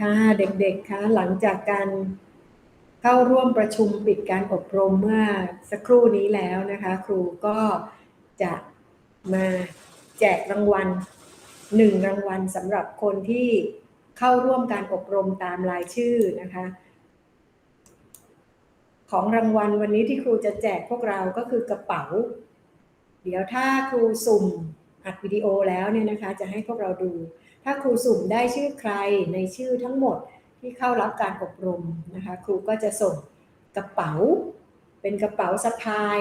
ค่ะเด็กๆคะหลังจากการเข้าร่วมประชุมปิดการอบรมเมื่อสักครู่นี้แล้วนะคะ ครูก็จะมาแจกรางวัลหนึ่งรางวัลสำหรับคนที่เข้าร่วมการอบรมตามรายชื่อนะคะ ของรางวัลวันนี้ที่ครูจะแจกพวกเราก็คือกระเป๋า เดี๋ยวถ้าครูสุ่มอัดวิดีโอแล้วเนี่ยนะคะ จะให้พวกเราดู ถ้าครูสุ่มได้ชื่อใครในชื่อทั้งหมดที่เข้ารับการอบรมนะคะครูก็จะส่งกระเป๋า เป็นกระเป๋าสะพาย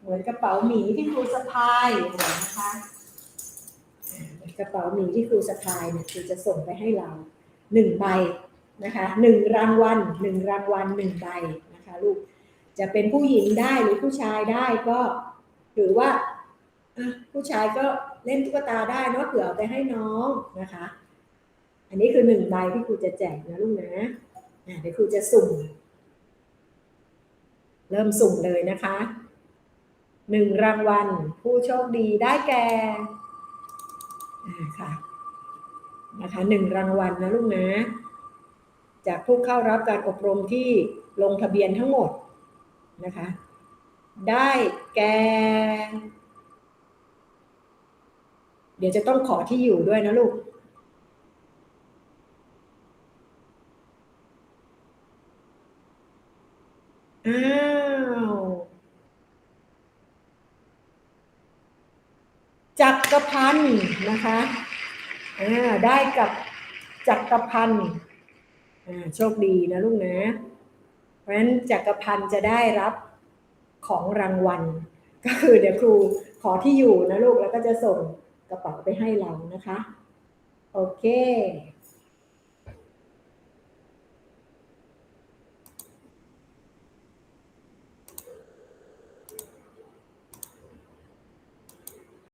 เหมือนกระเป๋าหมีที่ครูสะพายนะคะกระเป๋าหมีที่ครูสะพายเนี่ยครูจะส่งไปให้เราหนึ่งใบนะคะหนึ่งรางวัลหนึ่งรางวัลหนึ่งใบนะคะลูกจะเป็นผู้หญิงได้หรือผู้ชายได้ก็หรือว่า ผู้ชายก็เล่นตุ๊กตาได้เนาะเผื่อเอาไปให้น้องนะคะ อันนี้คือหนึ่งใบที่ครูจะแจกนะลูกนะอะเดี๋ยวครูจะสุ่ม เริ่มสุ่มเลยนะคะหนึ่งรางวัลผู้โชคดีได้แก่อ่าค่ะนะคะหนึ่งรางวัลนะลูกนะ จากผู้เข้ารับการอบรมที่ลงทะเบียนทั้งหมดนะคะ ได้แก่ เดี๋ยวจะต้องขอที่อยู่ด้วยนะลูก อ้าวจักรพันธ์นะคะอ่าได้กับจักรพันธ์อ่าโชคดีนะลูกนะ เพราะฉะนั้นจักรพันธ์จะได้รับของรางวัล ก็คือเดี๋ยวครูขอที่อยู่นะลูกแล้วก็จะส่ง กระเป๋าไปให้เรานะคะ โอเค